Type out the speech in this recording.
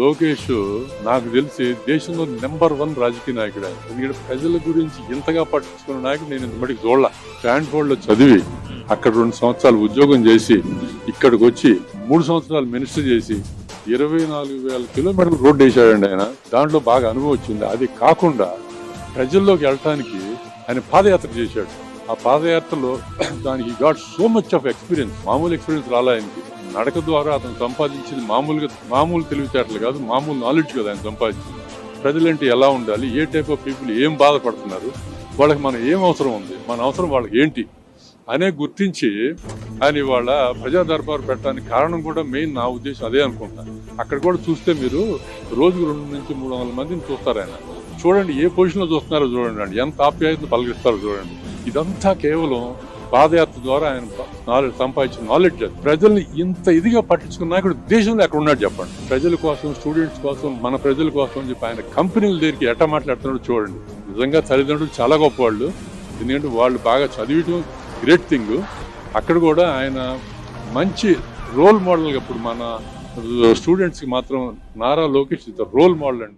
లోకేష్ నాకు తెలిసి దేశంలో నెంబర్ వన్ రాజకీయ నాయకుడు. ఆయన ఎందుకంటే ప్రజల గురించి ఇంతగా పట్టించుకున్న నాయకుడు నేను ఇంతమటికి చూడలే. స్టాన్ఫోర్డ్లో చదివి అక్కడ రెండు సంవత్సరాలు ఉద్యోగం చేసి ఇక్కడికి వచ్చి మూడు సంవత్సరాలు మినిస్టర్ చేసి ఇరవై నాలుగు వేల కిలోమీటర్లు రోడ్డు వేసాడండి ఆయన. దాంట్లో బాగా అనుభవం వచ్చింది. అది కాకుండా ప్రజల్లోకి వెళ్ళటానికి ఆయన పాదయాత్ర చేశాడు. ఆ పాదయాత్రలో దానికి got so much of experience మామూలు ఎక్స్పీరియన్స్ రాలే. ఆయనకి నడక ద్వారా అతను సంపాదించింది మామూలుగా మామూలు తెలివితేటలు కాదు మామూలు నాలెడ్జ్ కదా ఆయన సంపాదించింది. ప్రజలంటే ఎలా ఉండాలి ఏ టైప్ ఆఫ్ పీపుల్ ఏం బాధపడుతున్నారు వాళ్ళకి మనం ఏం అవసరం ఉంది మన అవసరం వాళ్ళకి ఏంటి అనే గుర్తించి ఆయన ఇవాళ ప్రజా దర్బారు పెట్టడానికి కారణం కూడా మెయిన్ నా ఉద్దేశం అదే అనుకుంటా. అక్కడ కూడా చూస్తే మీరు రోజుకు రెండు నుంచి మూడు వందల మందిని చూస్తారు ఆయన. చూడండి ఏ పొజిషన్లో చూస్తున్నారో చూడండి ఎంత ఆప్యాయతను పలకరిస్తారో చూడండి. ఇదంతా కేవలం పాదయాత్ర ద్వారా ఆయన నాలెడ్జ్ సంపాదించిన నాలెడ్జ్ అది. ప్రజల్ని ఇంత ఇదిగా పట్టించుకున్న నాయకుడు దేశంలో ఎక్కడ ఉన్నాడు చెప్పండి. ప్రజల కోసం స్టూడెంట్స్ కోసం మన ప్రజల కోసం అని చెప్పి ఆయన కంపెనీల దగ్గరికి ఎట్ట మాట్లాడుతున్నాడు చూడండి. నిజంగా తల్లిదండ్రులు చాలా గొప్పవాళ్ళు. ఎందుకంటే వాళ్ళు బాగా చదివటం గ్రేట్ థింగ్ అక్కడ కూడా ఆయన మంచి రోల్ మోడల్గా ఇప్పుడు మన స్టూడెంట్స్కి మాత్రం నారా లోకేష్ రోల్ మోడల్ అండి.